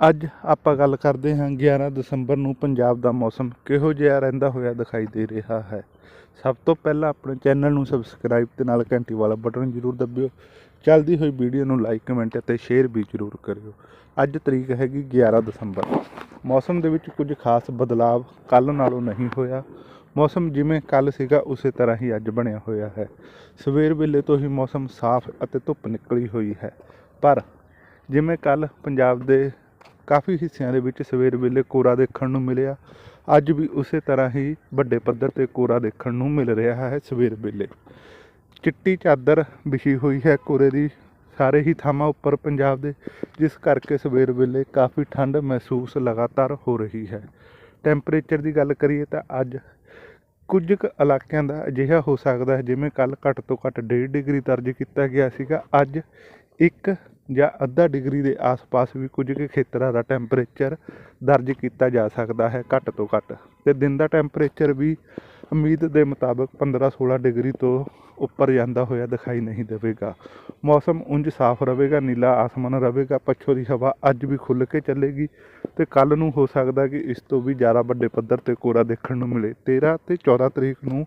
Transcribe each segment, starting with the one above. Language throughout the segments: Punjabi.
ਅੱਜ ਆਪਾਂ ਗੱਲ ਕਰਦੇ ਹਾਂ 11 ਦਸੰਬਰ ਨੂੰ ਪੰਜਾਬ ਦਾ ਮੌਸਮ ਕਿਹੋ ਜਿਹਾ ਰਹਿੰਦਾ ਹੋਇਆ ਦਿਖਾਈ ਦੇ ਰਿਹਾ ਹੈ। ਸਭ ਤੋਂ ਪਹਿਲਾਂ ਆਪਣੇ ਚੈਨਲ ਨੂੰ ਸਬਸਕ੍ਰਾਈਬ ਤੇ ਨਾਲ ਘੰਟੀ ਵਾਲਾ ਬਟਨ ਜ਼ਰੂਰ ਦਬਿਓ। ਚੱਲਦੀ ਹੋਈ ਵੀਡੀਓ ਨੂੰ ਲਾਈਕ, ਕਮੈਂਟ ਅਤੇ ਸ਼ੇਅਰ ਵੀ ਜ਼ਰੂਰ ਕਰਿਓ। ਅੱਜ ਤਰੀਕ ਹੈਗੀ 11 ਦਸੰਬਰ। ਮੌਸਮ ਦੇ ਵਿੱਚ ਕੁਝ ਖਾਸ ਬਦਲਾਵ ਕੱਲ ਨਾਲੋਂ ਨਹੀਂ ਹੋਇਆ। ਮੌਸਮ ਜਿਵੇਂ ਕੱਲ ਸੀਗਾ ਉਸੇ ਤਰ੍ਹਾਂ ਹੀ ਅੱਜ ਬਣਿਆ ਹੋਇਆ ਹੈ। ਸਵੇਰ ਵੇਲੇ ਤੋਂ ਹੀ ਮੌਸਮ ਸਾਫ਼ ਅਤੇ ਧੁੱਪ ਨਿਕਲੀ ਹੋਈ ਹੈ। ਪਰ ਜਿਵੇਂ ਕੱਲ ਪੰਜਾਬ ਦੇ ਕਾਫੀ ਹਿੱਸਿਆਂ ਦੇ ਵਿੱਚ ਸਵੇਰ ਵੇਲੇ ਕੋਰਾ ਦੇਖਣ ਨੂੰ ਮਿਲਿਆ। ਅੱਜ ਵੀ ਉਸੇ ਤਰ੍ਹਾਂ ਹੀ ਵੱਡੇ ਪੱਧਰ ਤੇ ਕੋਰਾ ਦੇਖਣ ਨੂੰ ਮਿਲ ਰਿਹਾ ਹੈ ਸਵੇਰ ਵੇਲੇ। ਚਿੱਟੀ ਚਾਦਰ ਵਿਛੀ ਹੋਈ ਹੈ ਕੋਰੇ ਦੀ ਸਾਰੇ ਹੀ ਥਾਵਾਂ ਉੱਪਰ ਪੰਜਾਬ ਦੇ, ਜਿਸ ਕਰਕੇ ਸਵੇਰ ਵੇਲੇ ਕਾਫੀ ਠੰਡ ਮਹਿਸੂਸ ਲਗਾਤਾਰ ਹੋ ਰਹੀ ਹੈ। ਟੈਂਪਰੇਚਰ ਦੀ ਗੱਲ ਕਰੀਏ ਤਾਂ ਅੱਜ ਕੁਝ ਕੁ ਇਲਾਕਿਆਂ ਦਾ ਅਜਿਹਾ ਹੋ ਸਕਦਾ ਹੈ, ਜਿਵੇਂ ਕੱਲ ਘੱਟ ਤੋਂ ਘੱਟ 1.5 ਡਿਗਰੀ ਦਰਜ ਕੀਤਾ ਗਿਆ ਸੀਗਾ। ਅੱਜ ਇੱਕ ਜਾਂ ਅੱਧਾ ਡਿਗਰੀ ਦੇ ਆਸ-ਪਾਸ ਵੀ ਕੁਝ ਕੁ ਖੇਤਰਾਂ ਦਾ ਟੈਂਪਰੇਚਰ ਦਰਜ ਕੀਤਾ ਜਾ ਸਕਦਾ ਹੈ ਘੱਟ ਤੋਂ ਘੱਟ ਤੇ ਦਿਨ ਦਾ ਟੈਂਪਰੇਚਰ ਵੀ ਉਮੀਦ ਦੇ ਮੁਤਾਬਕ 15-16 ਡਿਗਰੀ ਤੋਂ ਉੱਪਰ ਜਾਂਦਾ ਹੋਇਆ ਦਿਖਾਈ ਨਹੀਂ ਦੇਵੇਗਾ। ਮੌਸਮ ਉਂਝ ਸਾਫ਼ ਰਹੇਗਾ, ਨੀਲਾ ਆਸਮਾਨ ਰਹੇਗਾ ਪੱਛੋ ਦੀ ਹਵਾ ਅੱਜ ਵੀ ਖੁੱਲ੍ਹ ਕੇ ਚੱਲੇਗੀ ਤੇ ਕੱਲ ਨੂੰ ਹੋ ਸਕਦਾ ਕਿ ਇਸ ਤੋਂ ਵੀ ਜ਼ਿਆਦਾ ਵੱਡੇ ਪੱਧਰ ਤੇ ਕੋਰਾ ਦੇਖਣ ਨੂੰ ਮਿਲੇ। 13 ਤੇ 14 ਤਰੀਕ ਨੂੰ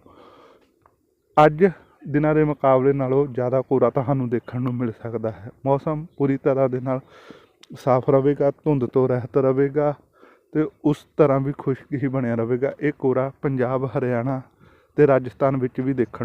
ਅੱਜ ਦਿਨਾਂ ਦੇ ਮੁਕਾਬਲੇ ਨਾਲੋਂ ਜ਼ਿਆਦਾ ਕੋਰਾ ਤੁਹਾਨੂੰ ਦੇਖਣ ਨੂੰ ਮਿਲ ਸਕਦਾ ਹੈ। ਮੌਸਮ ਪੂਰੀ ਤਰ੍ਹਾਂ ਦੇ ਨਾਲ ਸਾਫ਼ ਰਹੇਗਾ, ਧੁੰਦ ਤੋਂ ਰਹਿਤ ਰਹੇਗਾ ਤੇ ਉਸ ਤਰ੍ਹਾਂ ਵੀ ਖੁਸ਼ਕ ਹੀ ਬਣਿਆ ਰਹੇਗਾ। ਇਹ ਕੋਰਾ ਪੰਜਾਬ, ਹਰਿਆਣਾ ਤੇ ਰਾਜਸਥਾਨ ਵਿੱਚ ਵੀ ਦੇਖਣ